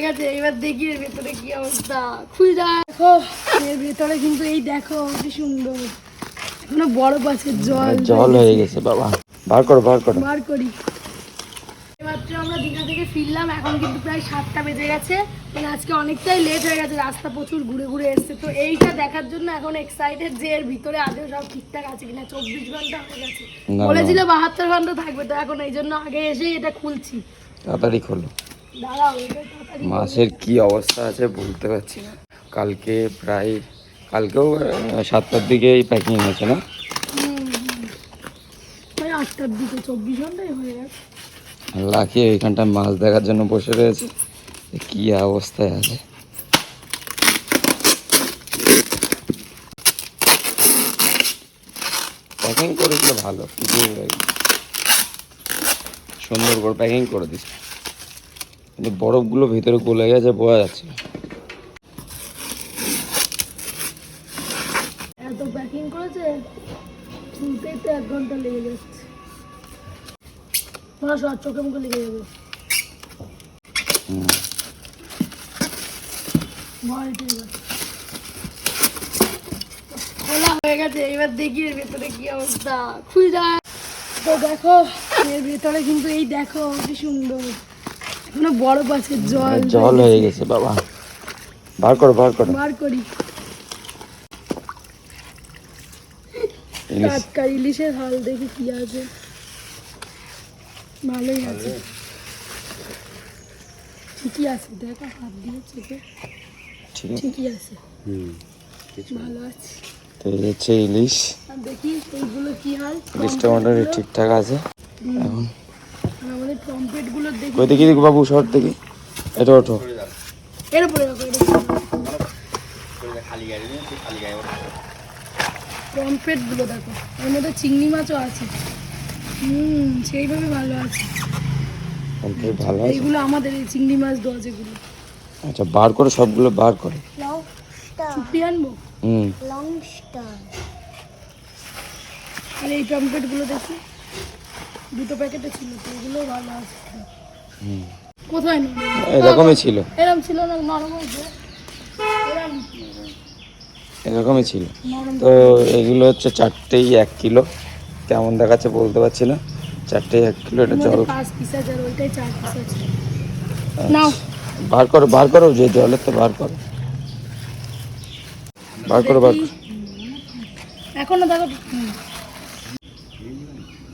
হয়ে গেছে এবার দেখি এর ভেতরে কি অবস্থা। খুলে দেখো এর ভেতরে কিন্তু এই দেখো কি সুন্দর। এখনও বরফ আছে জল জল হয়ে গেছে বাবা। বার করো বার করো। বার করি। মাত্র আমরা দীঘা থেকে ফিরলাম এখন কিন্তু প্রায় সাতটা বেজে গেছে। মানে আজকে অনেকটাই লেট হয়ে গেছে রাস্তা প্রচুর ঘুরে ঘুরে এসছে। তো এইটা দেখার জন্য এখন এক্সাইটেড যে এর ভিতরে আদৌ সব ঠিকঠাক আছে কিনা চব্বিশ ঘণ্টা হয়ে গেছে। বলেছিল বাহাত্তর ঘণ্টা থাকবে তো এখন এই জন্য আগে এসেই এটা খুলছি। তাড়াতাড়ি খোলো। মাছের কি অবস্থা আছে বলতে পারছি না। কালকে প্রায় কালকেও সাতটার দিকেই প্যাকিং হয়েছে না। আটটার দিকে চব্বিশ ঘন্টাই হয়ে গেছে। লাকি ওইখানটা মাছ দেখার জন্য বসে রয়েছে। কি অবস্থায় আছে? প্যাকিং করেছিল ভালো সুন্দর করে প্যাকিং করে দিস কিন্তু বরফগুলো ভেতরে গলে গেছে, বোঝা যাচ্ছে এত প্যাকিং করেছে তো এক ঘণ্টা লেগে যাচ্ছে। খোলা হয়ে গেছে, এবার দেখি এর ভেতরে কি অবস্থা। দেখো, এর ভেতরে কিন্তু এই দেখো, কি সুন্দর। এখনও বরফ আছে জল জল হয়ে গেছে বাবা। বার করো বার করো। বার করি। টাটকা ইলিশের হাল দেখি কি আছে। ভালোই আছে। ঠিকই আছে দেখো হাত দিয়ে চেপে। ঠিক। আছে। ঠিকই আছে ভালো আছে। তো এই হচ্ছে ইলিশ। দেখি এইগুলো কি হাল ইলিশটা মোটামুটি ঠিকঠাক আছে। এখন আমাদের টম্পেটগুলো দেখি কই দেখি দেখি বাবু শহর দেখি এটা ওঠো। এর উপরে রাখো এর উপরে। টম্পেটগুলো দেখো। এর মধ্যে চিংড়ি মাছও আছে। হুম সেইভাবে ভালো আছে। কমপ্লিট ভালো আছে? এইগুলো আমাদের এই চিংড়ি মাছ দেওয়া যেগুলো। আচ্ছা বার করো সবগুলো বার করো। চুপড়ি আনব? হুম। আর এই টম্পেটগুলো দেখি। দুটো প্যাকেটে ছিল তো এগুলো ভালো আছে। কোথায় না এরকমই ছিল। এরম ছিল না নরম হয়েছে এরকমই ছিল। তো এগুলো হচ্ছে চারটেই এক কিলো। কেমন দেখাচ্ছে বলতে পারছি না। চারটেই এক কিলো এটা জল। নাও। বার করো বার করো যে জলের তো বার করো। বার করো বার করো। এখনও দেখো।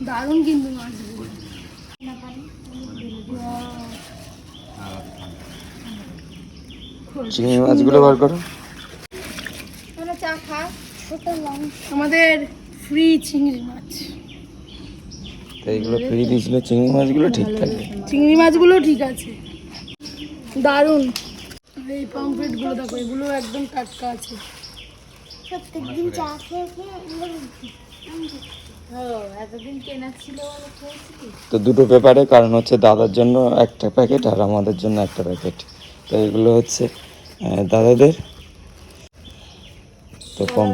দারুণ কিন্তু মাছগুলো চিংড়ি মাছগুলো বার করো। আমাদের ফ্রি চিংড়ি মাছ। তো এইগুলো ফ্রি দিয়েছিল চিংড়ি মাছগুলো ঠিক থাকে চিংড়ি মাছগুলো ঠিক আছে। দারুণ। এই পমফ্রেটগুলো দেখো এগুলো একদম টাটকা আছে। প্রত্যেকদিন চা খেয়ে খেয়ে এতদিন কেনা ছিল বলে খেয়েছি তো দুটো পেপারে কারণ হচ্ছে দাদার জন্য একটা প্যাকেট আর আমাদের জন্য একটা প্যাকেট। তো এগুলো হচ্ছে দাদাদের। তো কম।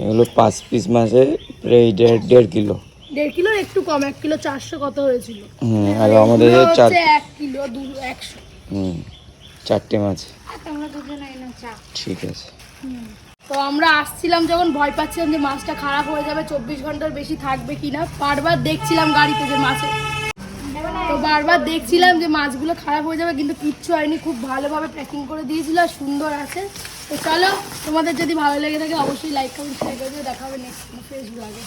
এগুলো পাঁচ পিস মাসে প্রায় দেড় দেড় কিলো। দেড় কিলোর একটু কম এক কিলো চারশো কত হয়েছিল? হুম আর আমাদের চার এক কিলো দু একশো। হুম চারটে মাছ। তোমরা দুজনে এনে চা। ঠিক আছে। তো আমরা আসছিলাম যখন ভয় পাচ্ছিলাম যে মাছটা খারাপ হয়ে যাবে, চব্বিশ ঘণ্টার বেশি থাকবে কিনা। বারবার দেখছিলাম গাড়িতে যে মাছে। তো বারবার দেখছিলাম যে মাছগুলো খারাপ হয়ে যাবে, কিন্তু কিচ্ছু হয়নি। খুব ভালোভাবে প্যাকিং করে দিয়েছিল, আর সুন্দর আছে। তো চলো, তোমাদের যদি ভালো লেগে থাকে, অবশ্যই লাইক কমেন্ট শেয়ার করে দেখাবে নেক্সট ফেসবুক আগে